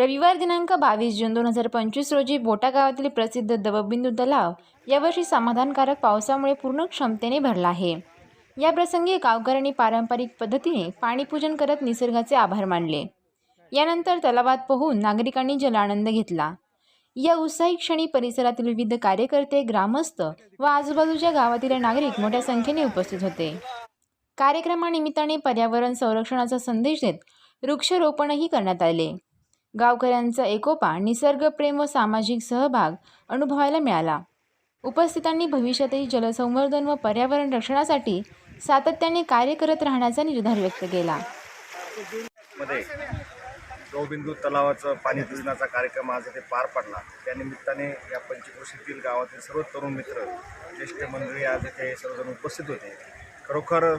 रविवार दिनांक बावीस जून दोन हजार पंचवीस रोजी बोटा गावातील प्रसिद्ध दवबिंदू तलाव यावर्षी समाधानकारक पावसामुळे पूर्ण क्षमतेने भरला आहे. या प्रसंगी गावकऱ्यांनी पारंपरिक पद्धतीने पाणीपूजन करत निसर्गाचे आभार मानले. यानंतर तलावात पोहून नागरिकांनी जलानंद घेतला. या उत्साही क्षणी परिसरातील विविध कार्यकर्ते ग्रामस्थ व आजूबाजूच्या गावातील नागरिक मोठ्या संख्येने उपस्थित होते. कार्यक्रमानिमित्ताने पर्यावरण संरक्षणाचा संदेश देत वृक्षारोपणही करण्यात आले. गावकऱ्यांचा एकोपा निसर्गप्रेम व सामाजिक सहभाग अनुभवायला मिळाला. उपस्थितांनी भविष्यातही जलसंवर्धन व पर्यावरण रक्षणासाठी सातत्याने कार्य करत राहण्याचा निर्धार व्यक्त केला. गौबिंदू तलावाचं पाणी पूजनाचा कार्यक्रम आज इथे पार पडला. त्यानिमित्ताने या पंचक्रोशीतील गावातील सर्व तरुण मित्र ज्येष्ठ मंडळी आज इथे सर्वजण उपस्थित होते. खरोखर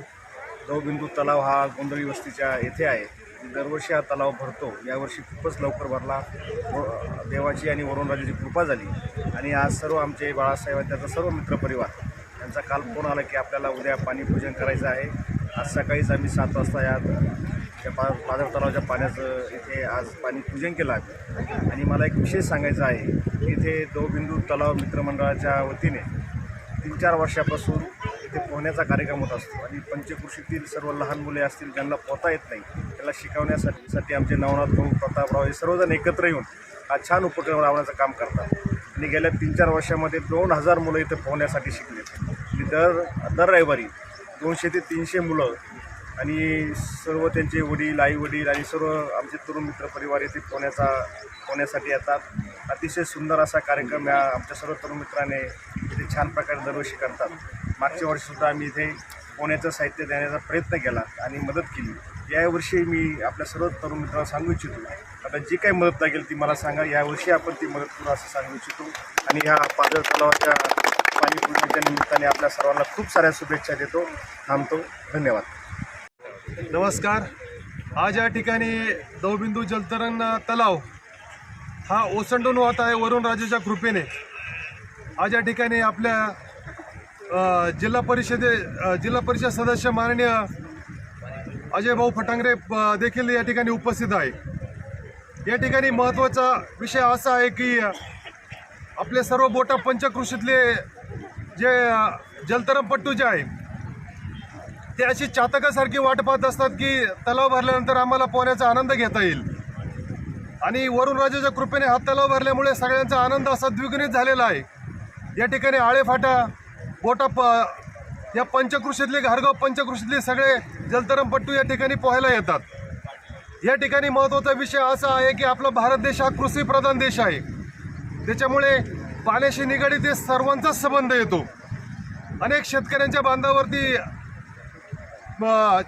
गौबिंदू तलाव हा गोंधळी वस्तीच्या येथे आहे. दरवर्षी हा तलाव भरतो. यावर्षी खूपच लवकर भरला. व- देवाची आणि वरुणराजाची कृपा झाली. आणि आज सर्व आमचे बाळासाहेब आणि त्याचा सर्व मित्रपरिवार यांचा काल फोन आला की आपल्याला उद्या पाणीपूजन करायचं आहे. आज सकाळीच आम्ही सात वाजता या त्या पा तलावाच्या पाण्याचं इथे आज पाणी पूजन केलं आहे. आणि मला एक विशेष सांगायचं आहे की इथे दौबिंदू तलाव मित्रमंडळाच्या वतीने तीन चार वर्षापासून इथे पोहण्याचा कार्यक्रम होत असतो. आणि पंचकृषीतील सर्व लहान मुले असतील ज्यांना पोहता येत नाही त्याला शिकवण्यासाठी साठी आमचे नवनाथ भाऊ प्रतापराव हे सर्वजण एकत्र येऊन हा छान उपक्रम राबवण्याचं काम करतात. आणि गेल्या तीन चार वर्षामध्ये दोन हजार मुलं इथे पोहण्यासाठी शिकले आणि दर दर रविवारी दोनशे ते तीनशे मुलं आणि सर्व त्यांचे वडील आई वडील आणि सर्व आमचे तरुण मित्र परिवार येथे पोहण्याचा पोहण्यासाठी येतात. अतिशय सुंदर असा कार्यक्रम या आमच्या सर्व तरुण मित्राने इथे छान प्रकारे दरवर्षी करतात. मागच्या वर्षीसुद्धा आम्ही इथे पोहण्याचं साहित्य देण्याचा प्रयत्न केला आणि मदत केली. यावर्षी मी आपल्या सर्व तरुण मित्रांना सांगू इच्छितो. आता जी काही मदत लागेल ती मला सांगा. यावर्षी आपण ती मदत करू असं सांगू इच्छितो. आणि ह्या पाझर तलावाच्या पाणी निमित्ताने आपल्या सर्वांना खूप साऱ्या शुभेच्छा देतो थांबतो. धन्यवाद. नमस्कार. आज या ठिकाणी दवबिंदू जलतरण तलाव हा ओसंडून वाहत आहे वरुणराजेच्या कृपेने. आज या ठिकाणी आपल्या जिल्हा परिषदे जिल्हा परिषद सदस्य माननीय अजय भाऊ फटांगरे देखील या ठिकाणी उपस्थित आहे. या ठिकाणी महत्त्वाचा विषय असा आहे की आपले सर्व बोटा पंचकृषीतले जे जलतरमपट्टू जलतरणपट्टू जे आहे ते अशी चातकासारखी वाट पाहत असतात की तलाव भरल्यानंतर आम्हाला पोहण्याचा आनंद घेता येईल. आणि वरुणराजाच्या कृपेने हा तलाव भरल्यामुळे सगळ्यांचा आनंद असा द्विगुणित झालेला आहे. या ठिकाणी आळेफाटा गोटा प या पंचकृषीतले घारगाव पंचकृषीतले सगळे जलतरणपट्टू या ठिकाणी पोहायला येतात. या ठिकाणी महत्त्वाचा विषय असा आहे की आपला भारत देश हा कृषीप्रधान देश आहे. त्याच्यामुळे पाण्याशी निगडीत हे सर्वांचाच संबंध येतो. अनेक शेतकऱ्यांच्या बांधावरती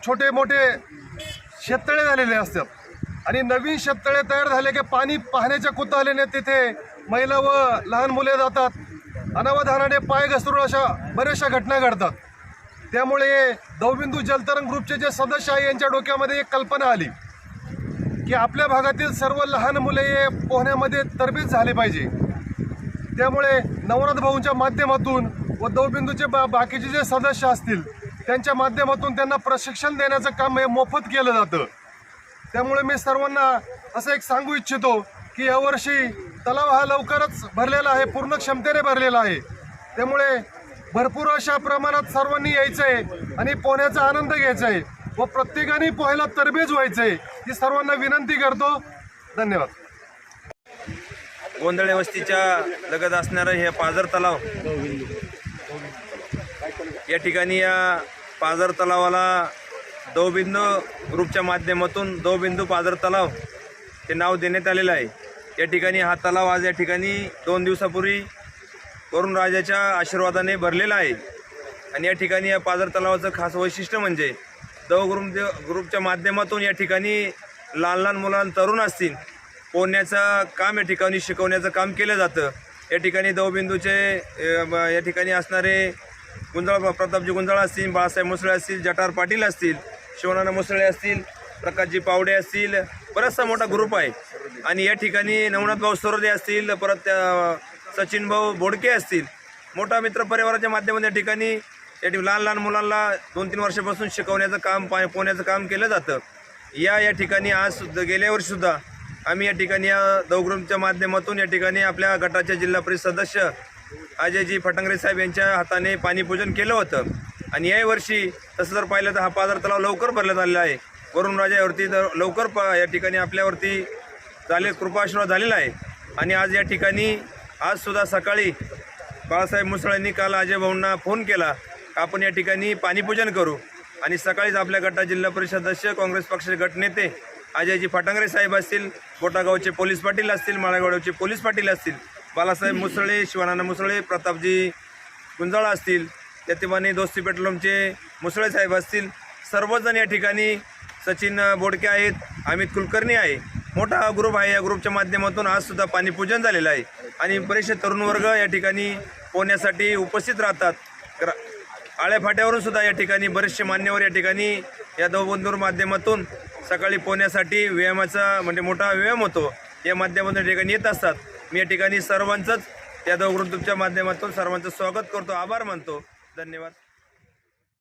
छोटे मोठे शेततळे झालेले असतात. आणि नवीन शेततळे तयार झाले की पाणी पाहण्याच्या कुतूहलाने तिथे महिला व लहान मुले जातात. अनावधानाने पाय घसरून अशा बऱ्याचशा घटना घडतात. त्यामुळे दवबिंदू जलतरण ग्रुपचे जे सदस्य आहे यांच्या डोक्यामध्ये एक कल्पना आली की आपल्या भागातील सर्व लहान मुले हे पोहण्यामध्ये तरबेज झाले पाहिजे. त्यामुळे नवनाथ भाऊंच्या माध्यमातून व दवबिंदूचे बा बाकीचे जे सदस्य असतील त्यांच्या माध्यमातून त्यांना प्रशिक्षण देण्याचं काम हे मोफत केलं जातं. त्यामुळे मी सर्वांना असं एक सांगू इच्छितो की यावर्षी तलाव हा लवकरच भरलेला आहे पूर्ण क्षमतेने भरलेला आहे. त्यामुळे भरपूर अशा प्रमाणात सर्वांनी यायचं आहे आणि पोहण्याचा आनंद घ्यायचा आहे व प्रत्येकाने पोहायला तरबेज व्हायचं आहे ही सर्वांना विनंती करतो. धन्यवाद. गोंधळे वस्तीच्या लगत असणारं हे पाझर तलाव. या ठिकाणी या पाझर तलावाला दवबिंदू ग्रुपच्या माध्यमातून दवबिंदू पाझर तलाव हे नाव देण्यात आलेलं आहे. या ठिकाणी हा तलाव आज या ठिकाणी दोन दिवसापूर्वी वरुण राजाच्या आशीर्वादाने भरलेला आहे. आणि या ठिकाणी या पाझर तलावाचं खास वैशिष्ट्य म्हणजे दव ग्रुप ग्रुपच्या माध्यमातून या ठिकाणी लहान लहान मुलां तरुण असतील पोहण्याचं काम या ठिकाणी शिकवण्याचं काम केलं जातं. या ठिकाणी दवबिंदूचे या ठिकाणी असणारे गुंजाळ प्रतापजी गुंजाळ असतील बाळासाहेब मुसळे असतील जटार पाटील असतील शिवनाना मुसळे असतील प्रकाशजी पावडे असतील बराचसा मोठा ग्रुप आहे. आणि या ठिकाणी नवनाथ भाऊ सरोदे असतील परत त्या सचिन भाऊ बोडके असतील. मोठा मित्र परिवाराच्या माध्यमातून या ठिकाणी या ठिकाणी लहान लहान मुलांना दोन तीन वर्षापासून शिकवण्याचं काम पाय पोहण्याचं काम केलं जातं. या या ठिकाणी आज सुद्धा गेल्या वर्षीसुद्धा आम्ही या ठिकाणी या दौग्रुमच्या माध्यमातून या ठिकाणी आपल्या गटाचे जिल्हा परिषद सदस्य अजयजी फटंगरे साहेब यांच्या हाताने पाणीपूजन केलं होतं. आणि याही वर्षी तसं जर पाहिलं तर हा पाजार तलाव लवकर भरला झालेला आहे. वरुणराजावरती तर लवकर प या ठिकाणी आपल्यावरती झाले कृपाशीर्वाद झालेला आहे. आणि आज या ठिकाणी आजसुद्धा सकाळी बाळासाहेब मुसळेंनी काल अजय भाऊंना फोन केला आपण या ठिकाणी पाणीपूजन करू? आणि सकाळीच आपल्या गटा जिल्हा परिषद सदस्य काँग्रेस पक्षाचे गटनेते अजयजी फाटांगरे साहेब असतील बोटागावचे पोलीस पाटील असतील माळागावचे पोलीस पाटील असतील बालासाहेब मुसळे शिवानंद मुसळे प्रतापजी गुंजाळा असतील त्यातिमाने दोस्ती पेट्रोलमचे मुसळे साहेब असतील सर्वजण या ठिकाणी सचिन बोडके आहेत अमित कुलकर्णी आहे. मोठा हा ग्रुप आहे. या ग्रुपच्या माध्यमातून आज सुद्धा पाणीपूजन झालेलं आहे. आणि बरेचसे तरुण वर्ग या ठिकाणी पोहण्यासाठी उपस्थित राहतात. आळ्याफाट्यावरून सुद्धा या ठिकाणी बरेचसे मान्यवर या ठिकाणी या दौबंधूर माध्यमातून सकाळी पोहण्यासाठी व्यायामाचा म्हणजे मोठा व्यायाम होतो. या माध्यमातून या ठिकाणी येत असतात. मी या ठिकाणी सर्वांचंच या दौग्रुपच्या माध्यमातून सर्वांचं स्वागत करतो. आभार मानतो. धन्यवाद.